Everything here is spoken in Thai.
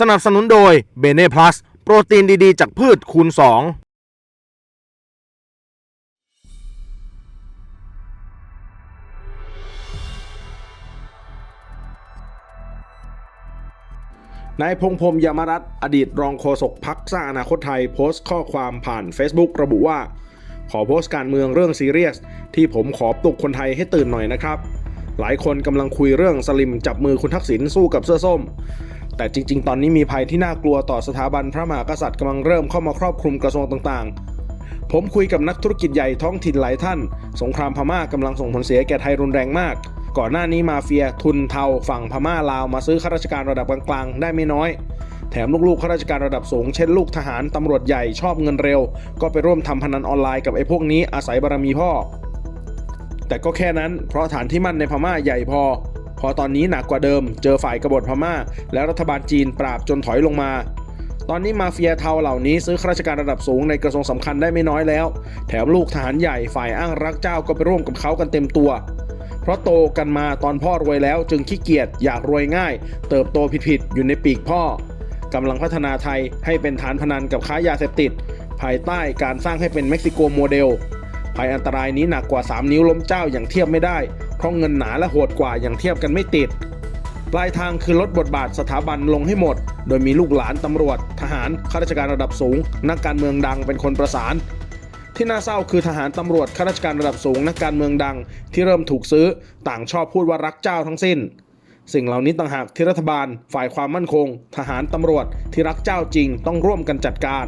สนับสนุนโดยเบเน่พลัสโปรตีนดีๆ จากพืชคูณ 2นายพงพรมยามรัตอดีตรองโฆษกพักสร้างอนาคตไทยโพสต์ข้อความผ่าน Facebook ระบุว่า ขอโพสต์การเมืองเรื่องซีเรียส ที่ผมขอปลุกคนไทยให้ตื่นหน่อยนะครับ หลายคนกำลังคุยเรื่องสลิมจับมือคุณทักษิณสู้กับเสื้อส้ม แต่จริง ๆ ตอนนี้มีภัยที่น่ากลัวต่อสถาบันพระมหากษัตริย์กำลังเริ่มเข้ามาครอบคลุมกระทรวงต่างๆ ผมคุยกับนักธุรกิจใหญ่ท้องถิ่นหลายท่าน สงครามพม่ากำลังส่งผลเสียแก่ไทยรุนแรงมาก ก่อนหน้านี้มาเฟียทุนเทาฝั่งพม่าลาวมาซื้อข้าราชการระดับกลางๆ ได้ไม่น้อย แถมลูกๆข้าราชการระดับสูง เช่นลูกทหารตำรวจใหญ่ชอบเงินเร็ว ก็ไปร่วมทำพนันออนไลน์กับไอ้พวกนี้อาศัยบารมีพ่อ แต่ก็แค่นั้นเพราะฐานที่มั่นในพม่าใหญ่พอ พอตอนนี้หนักกว่าเดิม เจอฝ่ายกบฏพม่า และรัฐบาลจีนปราบจนถอยลงมา ตอนนี้มาเฟียเทาเหล่านี้ซื้อข้าราชการระดับสูงในกระทรวงสำคัญได้ไม่น้อยแล้ว แถมลูกทหารใหญ่ฝ่ายอ้างรักเจ้าก็ไปร่วมกับเขากันเต็มตัว เพราะโตกันมาตอนพ่อรวยแล้วจึงขี้เกียจอยากรวยง่าย เติบโตผิดๆอยู่ในปีกพ่อกำลังพัฒนาไทยให้เป็นฐานพนันกับค้ายาเสพติด ภายใต้การสร้างให้เป็นเม็กซิโกโมเดล ภัยอันตรายนี้หนักกว่า 3 นิ้วล้มเจ้าอย่างเทียบไม่ได้ เพราะเงินหนาและโหดกว่าอย่างเทียบกันไม่ติด ปลายทางคือลดบทบาทสถาบันลงให้หมด โดยมีลูกหลานตำรวจ ทหารข้าราชการระดับสูง นักการเมืองดังเป็นคนประสาน ที่น่าเศร้าคือทหารตำรวจข้าราชการระดับสูงนักการเมืองดัง ที่เริ่มถูกซื้อ ต่างชอบพูดว่ารักเจ้าทั้งสิ้นสิ่งเหล่านี้ต่างหากที่รัฐบาล ฝ่ายความมั่นคง ทหารตำรวจที่รักเจ้าจริงต้องร่วมกันจัดการ